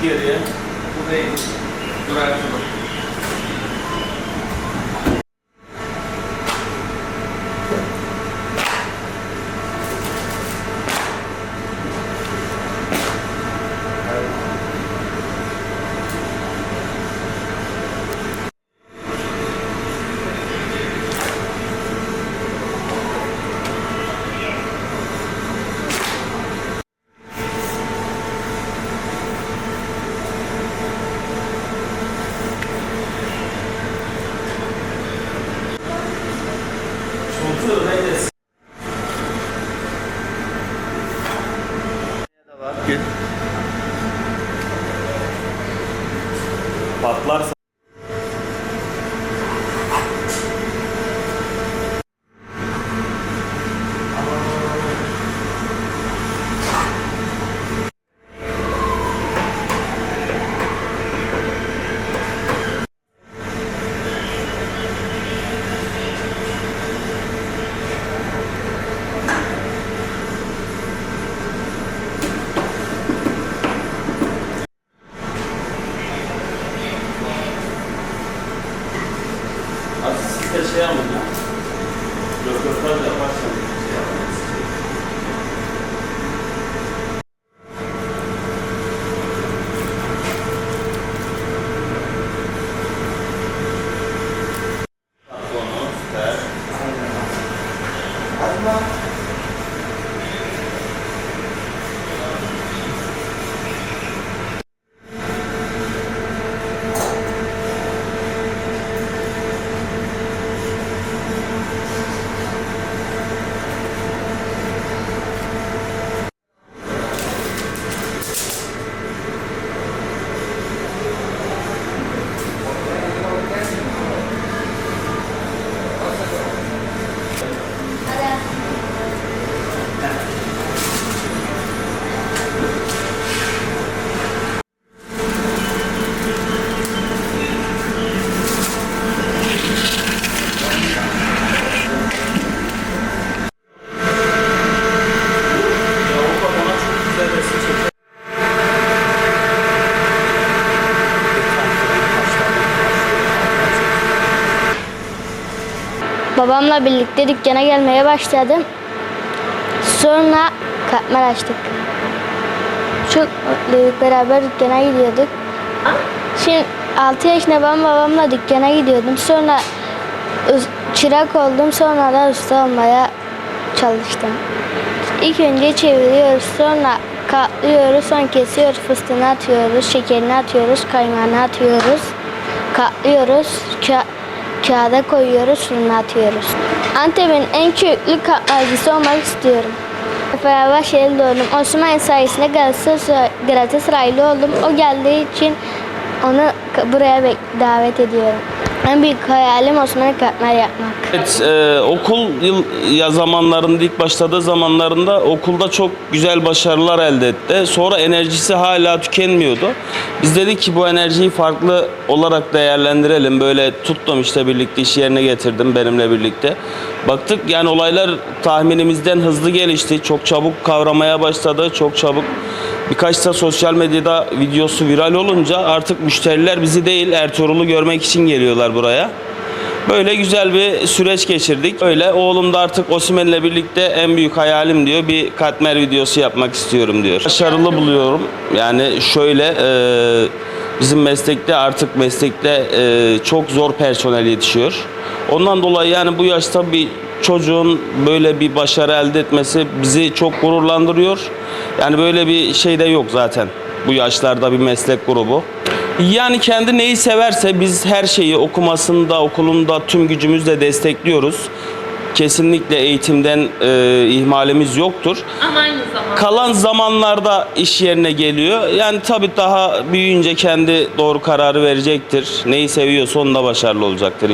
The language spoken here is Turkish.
querer por aí, durante Patlarsa siz de şey yapın ya. Röportaj yaparsanız şey Babamla birlikte dükkana gelmeye başladım. Sonra katmer açtık. Çok mutluydik. Beraber dükkana gidiyorduk. Şimdi 6 yaşında ben babamla dükkana gidiyordum. Sonra çırak oldum. Sonra da usta olmaya çalıştım. İlk önce çeviriyoruz. Sonra katlıyoruz. Sonra kesiyoruz. Fıstığını atıyoruz. Şekerini atıyoruz. Kaymağını atıyoruz. Katlıyoruz. Ka- kağıda koyuyoruz. Fırına atıyoruz. Antep'in en köklü katmercisi olmak istiyorum. Fenerbahçeli doğdum. Osman sayesinde Galatasaray, Galatasaraylı oldum. O geldiği için onu buraya davet ediyorum. En büyük hayalim Osman'ı katmer yapmak. Evet, e, okul yıl ya zamanlarında ilk başladığı zamanlarında okulda çok güzel başarılar elde etti. Sonra enerjisi hala tükenmiyordu. Biz dedik ki bu enerjiyi farklı olarak değerlendirelim. Böyle tuttum işte birlikte iş yerine getirdim benimle birlikte. Baktık yani olaylar tahminimizden hızlı gelişti. Çok çabuk kavramaya başladı. Çok çabuk Birkaç da sosyal medyada videosu viral olunca artık müşteriler bizi değil Ertuğrul'u görmek için geliyorlar buraya. Böyle güzel bir süreç geçirdik. Öyle oğlum da artık Osimhen'le birlikte en büyük hayalim diyor bir katmer videosu yapmak istiyorum diyor. Başarılı buluyorum. Yani şöyle e, bizim meslekte artık meslekte e, çok zor personel yetişiyor. Ondan dolayı yani bu yaşta bir çocuğun böyle bir başarı elde etmesi bizi çok gururlandırıyor. Yani böyle bir şey de yok zaten bu yaşlarda bir meslek grubu. Yani kendi neyi severse biz her şeyi okumasında, okulunda tüm gücümüzle destekliyoruz. Kesinlikle eğitimden e, ihmalimiz yoktur. Ama aynı zamanda Kalan zamanlarda iş yerine geliyor. Yani tabii daha büyüyünce kendi doğru kararı verecektir. Neyi seviyorsa onda başarılı olacaktır.